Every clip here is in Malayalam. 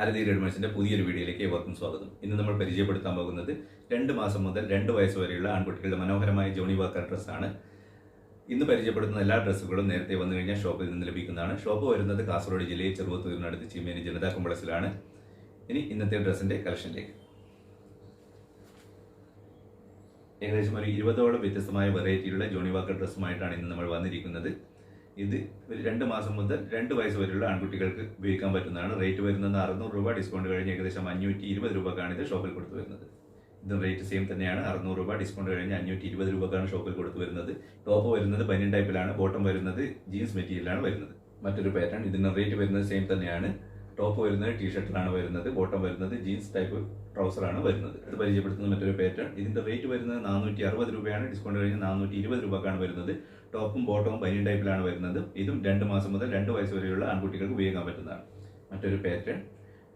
ആരതി റെഡിമേഴ്സിന്റെ പുതിയൊരു വീഡിയോയിലേക്ക് ഏവർക്കും സ്വാഗതം. ഇന്ന് നമ്മൾ പരിചയപ്പെടുത്താൻ പോകുന്നത് രണ്ട് മാസം മുതൽ രണ്ട് വയസ്സ് വരെയുള്ള ആൺകുട്ടികളുടെ മനോഹരമായ ജോണി വാക്കർ ഡ്രസ്സാണ്. ഇന്ന് പരിചയപ്പെടുത്തുന്ന എല്ലാ ഡ്രസ്സുകളും നേരത്തെ വന്നു കഴിഞ്ഞാൽ ഷോപ്പിൽ നിന്ന് ലഭിക്കുന്നതാണ്. ഷോപ്പ് വരുന്നത് കാസർഗോഡ് ജില്ലയിൽ ചെറുവത്തൂരിനടുത്ത് ചീമേനി ജനതാ കോംപ്ലക്സിലാണ് ഇനി ഇന്നത്തെ ഡ്രസ്സിന്റെ കളക്ഷനിലേക്ക്. ഏകദേശം ഒരു ഇരുപതോളം വ്യത്യസ്തമായ വെറൈറ്റിയിലുള്ള ജോണി വാക്കർ ഡ്രസ്സുമായിട്ടാണ് ഇന്ന് നമ്മൾ വന്നിരിക്കുന്നത്. ഇത് ഒരു രണ്ട് മാസം മുതൽ രണ്ട് വയസ്സ് വരെയുള്ള ആൺകുട്ടികൾക്ക് ഉപയോഗിക്കാൻ പറ്റുന്നതാണ്. റേറ്റ് വരുന്നത് അറുന്നൂറ് രൂപ ഡിസ്കൗണ്ട് കഴിഞ്ഞ് ഏകദേശം അഞ്ഞൂറ്റി ഇരുപത് രൂപക്കാണ് ഇത് ഷോപ്പിൽ കൊടുത്തു വരുന്നത്. ഇത് റേറ്റ് സെയിം തന്നെയാണ്. അറുന്നൂറ് രൂപ ഡിസ്കൗണ്ട് കഴിഞ്ഞ് അഞ്ഞൂറ്റി ഇരുപത് രൂപക്കാണ് ഷോപ്പിൽ കൊടുത്തു വരുന്നത്. ടോപ്പ് വരുന്നത് ബനിയൻ ടൈപ്പിലാണ് ബോട്ടം വരുന്നത് ജീൻസ് മെറ്റീരിയലാണ് വരുന്നത്. മറ്റൊരു പാറ്റേൺ ഇതിന് റേറ്റ് വരുന്നത് സെയിം തന്നെയാണ്. ടോപ്പ് വരുന്നത് ടീഷർട്ടിലാണ് വരുന്നത് ബോട്ടം വരുന്നത് ജീൻസ് ടൈപ്പ് ട്രൗസറാണ് വരുന്നത്. ഇത് പരിചയപ്പെടുത്തുന്ന മറ്റൊരു പാറ്റേൺ ഇതിന്റെ റേറ്റ് വരുന്നത് നാനൂറ്റി അറുപത് രൂപയാണ്. ഡിസ്കൗണ്ട് കഴിഞ്ഞ് നാനൂറ്റി ഇരുപത് രൂപക്കാണ് വരുന്നത്. ടോപ്പും ബോട്ടവും ബനിയൻ ടൈപ്പിലാണ് വരുന്നത്. ഇതും രണ്ട് മാസം മുതൽ രണ്ട് വയസ്സ് വരെയുള്ള ആൺകുട്ടികൾക്ക് ഉപയോഗിക്കാൻ പറ്റുന്നതാണ്. മറ്റൊരു പാറ്റേൺ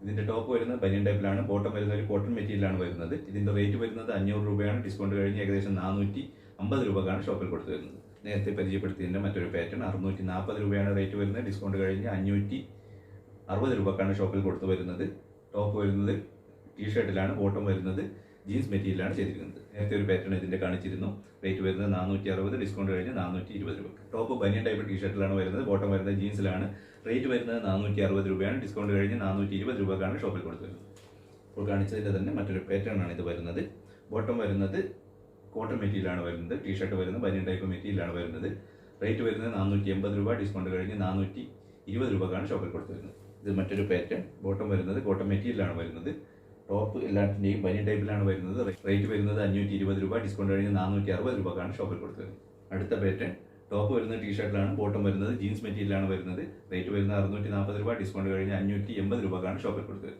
ഇതിന്റെ ടോപ്പ് വരുന്നത് ബനിയൻ ടൈപ്പിലാണ് ബോട്ടം വരുന്ന ഒരു കോട്ടൺ മെറ്റീരിയലാണ് വരുന്നത്. ഇതിന്റെ റേറ്റ് വരുന്നത് അഞ്ഞൂറ് രൂപയാണ്. ഡിസ്കൗണ്ട് കഴിഞ്ഞ് ഏകദേശം നാനൂറ്റി അമ്പത് രൂപക്കാണ് ഷോപ്പിൽ കൊടുത്തു വരുന്നത്. നേരത്തെ പരിചയപ്പെടുത്തിയതിന്റെ മറ്റൊരു പാറ്റേൺ അറുന്നൂറ്റി നാൽപ്പത് രൂപയാണ് റേറ്റ് വരുന്നത്. ഡിസ്കൗണ്ട് കഴിഞ്ഞ് അഞ്ഞൂറ്റി അറുപത് രൂപക്കാണ് ഷോപ്പിൽ കൊടുത്തു വരുന്നത്. ടോപ്പ് വരുന്നത് ടീഷർട്ടിലാണ് ബോട്ടം വരുന്നത് ജീൻസ് മെറ്റീരിയലാണ് ചെയ്തിരിക്കുന്നത്. നേരത്തെ ഒരു പാറ്റേൺ ഇതിന്റെ കാണിച്ചിരുന്നു. റേറ്റ് വരുന്നത് നാനൂറ്റി അറുപത് ഡിസ്കൗണ്ട് കഴിഞ്ഞ് നാനൂറ്റി ഇരുപത് രൂപ ടോപ്പ് ബനിയൻ ടൈപ്പ് ടീഷർട്ടിലാണ് വരുന്നത് ബോട്ടം വരുന്നത് ജീൻസിലാണ് റേറ്റ് വരുന്നത് നാനൂറ്റി അറുപത് രൂപയാണ് ഡിസ്കൗണ്ട് കഴിഞ്ഞ് നാനൂറ്റി ഇരുപത് രൂപക്കാണ് ഷോപ്പിൽ കൊടുത്തു വരുന്നത്. ഇപ്പോൾ കാണിച്ചതിന്റെ തന്നെ മറ്റൊരു പാറ്റേൺ ആണ് ഇത് വരുന്നത്. ബോട്ടം വരുന്നത് കോട്ടൺ മെറ്റീരിയലാണ് വരുന്നത് ടീഷർട്ട് വരുന്നത് ബനിയൻ ടൈപ്പ് മെറ്റീരിയലാണ് വരുന്നത്. റേറ്റ് വരുന്നത് നാനൂറ്റി എൺപത് രൂപ ഡിസ്കൗണ്ട് കഴിഞ്ഞ് നാനൂറ്റി ഇരുപത് രൂപക്കാണ് ഷോപ്പിൽ കൊടുത്തു വരുന്നത്. ഇത് മറ്റൊരു പാറ്റേൺ ബോട്ടം വരുന്നത് കോട്ടൺ മെറ്റീരിയലാണ് വരുന്നത്. ടോപ്പ് എല്ലാത്തിന്റെയും ബനിയൻ ടൈപ്പിലാണ് വരുന്നത്. റേറ്റ് വരുന്നത് അഞ്ഞൂറ്റി ഇരുപത് രൂപ ഡിസ്കൗണ്ട് കഴിഞ്ഞ് നാനൂറ്റി അറുപത് രൂപക്കാണ് ഷോപ്പിൽ കൊടുത്തത്. അടുത്ത പാറ്റേൺ ടോപ്പ് വരുന്നത് ടീഷർട്ടിലാണ് ബോട്ടം വരുന്നത് ജീൻസ് മെറ്റീരിയലാണ് വരുന്നത്. റേറ്റ് വരുന്നത് അറുന്നൂറ്റി നാൽപ്പത് രൂപ ഡിസ്കൗണ്ട് കഴിഞ്ഞ് അഞ്ഞൂറ്റി എൺപത് രൂപക്കാണ് ഷോപ്പിൽ കൊടുത്തത്.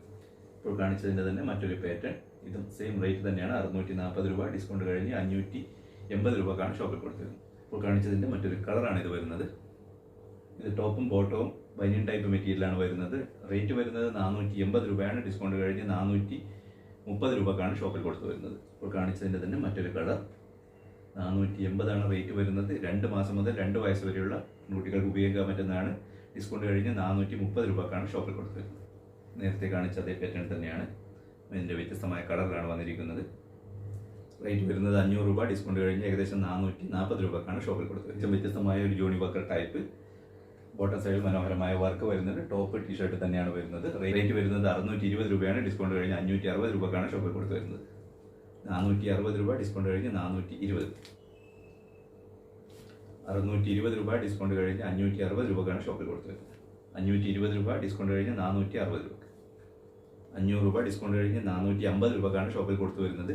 ഇപ്പോൾ കാണിച്ചതിന്റെ തന്നെ മറ്റൊരു പാറ്റേൺ ഇതും സെയിം റേറ്റ് തന്നെയാണ് അറുന്നൂറ്റി നാൽപ്പത് രൂപ ഡിസ്കൗണ്ട് കഴിഞ്ഞ് അഞ്ഞൂറ്റി എൺപത് രൂപക്കാണ് ഷോപ്പിൽ കൊടുത്തത്. ഇപ്പോൾ കാണിച്ചതിന്റെ മറ്റൊരു കളറാണ് ഇത് വരുന്നത്. ഇത് ടോപ്പും ബോട്ടവും ബനിയൻ ടൈപ്പ് മെറ്റീരിയലാണ് വരുന്നത്. റേറ്റ് വരുന്നത് നാനൂറ്റി എൺപത് രൂപയാണ്. ഡിസ്കൗണ്ട് കഴിഞ്ഞ് നാനൂറ്റി മുപ്പത് രൂപക്കാണ് ഷോപ്പിൽ കൊടുത്തു വരുന്നത്. ഇപ്പോൾ കാണിച്ചതിന്റെ തന്നെ മറ്റൊരു കളർ. നാനൂറ്റി എൺപതാണ് റേറ്റ് വരുന്നത്. രണ്ട് മാസം മുതൽ രണ്ട് വയസ്സ് വരെയുള്ള കുട്ടികൾക്ക് ഉപയോഗിക്കാൻ പറ്റുന്നതാണ്. ഡിസ്കൗണ്ട് കഴിഞ്ഞ് നാനൂറ്റി മുപ്പത് രൂപക്കാണ് ഷോപ്പിൽ കൊടുത്തു വരുന്നത്. നേരത്തെ കാണിച്ച അതേ പാറ്റേൺ തന്നെയാണ്. ഇതിന്റെ വ്യത്യസ്തമായ കളറിലാണ് വന്നിരിക്കുന്നത്. റേറ്റ് വരുന്നത് അഞ്ഞൂറ് രൂപ. ഡിസ്കൗണ്ട് കഴിഞ്ഞ് ഏകദേശം നാനൂറ്റി നാൽപ്പത് രൂപക്കാണ് ഷോപ്പിൽ കൊടുത്തത് ഏറ്റവും വ്യത്യസ്തമായ ഒരു ജോണി വർക്കർ ടൈപ്പ് ബോട്ടം സൈഡിൽ മനോഹരമായ വർക്ക് വരുന്നത്. ടോപ്പ് ടീഷർട്ട് തന്നെയാണ് വരുന്നത്. റേറ്റ് വരുന്നത് അറുന്നൂറ്റി ഇരുപത് രൂപയാണ്. ഡിസ്കൗണ്ട് കഴിഞ്ഞ് അഞ്ഞൂറ്റി അറുപത് രൂപക്കാണ് ഷോപ്പിൽ കൊടുത്തു വരുന്നത്. നാനൂറ്റി അറുപത് രൂപ ഡിസ്കൗണ്ട് കഴിഞ്ഞ് നാനൂറ്റി ഇരുപത് അറുന്നൂറ്റി ഇരുപത് രൂപ ഡിസ്കൗണ്ട് കഴിഞ്ഞ് അഞ്ഞൂറ്റി അറുപത് രൂപക്കാണ് ഷോപ്പിൽ കൊടുത്തു വരുന്നത്. അഞ്ഞൂറ്റി ഇരുപത് രൂപ ഡിസ്കൗണ്ട് കഴിഞ്ഞ് നാനൂറ്റി അറുപത് രൂപ അഞ്ഞൂറ് രൂപ ഡിസ്കൗണ്ട് കഴിഞ്ഞ് നാനൂറ്റി അമ്പത് രൂപക്കാണ് ഷോപ്പിൽ കൊടുത്തു വരുന്നത്.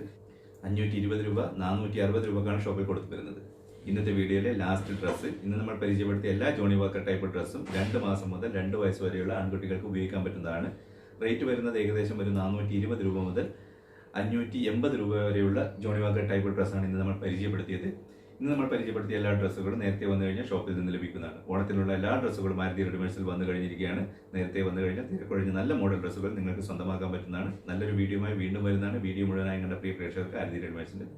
അഞ്ഞൂറ്റി ഇരുപത് രൂപ നാനൂറ്റി അറുപത് രൂപക്കാണ് ഷോപ്പിൽ കൊടുത്തു വരുന്നത്. ഇന്നത്തെ വീഡിയോയിലെ ലാസ്റ്റ് ഡ്രസ്സ് ഇന്ന് നമ്മൾ പരിചയപ്പെടുത്തിയ എല്ലാ ജോണി വാക്കർ ടൈപ്പ് ഡ്രസ്സും രണ്ട് മാസം മുതൽ രണ്ട് വയസ്സ് വരെയുള്ള ആൺകുട്ടികൾക്ക് ഉപയോഗിക്കാൻ പറ്റുന്നതാണ്. റേറ്റ് വരുന്നത് ഏകദേശം ഒരു നാനൂറ്റി ഇരുപത് രൂപ മുതൽ അഞ്ഞൂറ്റി എൺപത് രൂപ വരെയുള്ള ജോണി വാക്കർ ടൈപ്പ് ഡ്രസ്സാണ് ഇന്ന് നമ്മൾ പരിചയപ്പെടുത്തിയത്. ഇന്ന് നമ്മൾ പരിചയപ്പെടുത്തിയ എല്ലാ ഡ്രസ്സുകളും നേരത്തെ വന്നു കഴിഞ്ഞാൽ ഷോപ്പിൽ നിന്ന് ലഭിക്കുന്നതാണ്. ഓണത്തിനുള്ള എല്ലാ ഡ്രസ്സുകളും മാരുതി റെഡിമേഴ്സിൽ വന്നു കഴിഞ്ഞിരിക്കുകയാണ്. നേരത്തെ വന്നു കഴിഞ്ഞാൽ തിരക്കൊഴിഞ്ഞ നല്ല മോഡൽ ഡ്രസ്സുകൾ നിങ്ങൾക്ക് സ്വന്തമാക്കാൻ പറ്റുന്നതാണ്. നല്ലൊരു വീഡിയോയുമായി വീണ്ടും വരുന്നതാണ്. വീഡിയോ മുഴുവനായി കണ്ട പ്രിയ പ്രേക്ഷകർക്ക് മാരുതി റെഡിമേഴ്സിന്റെ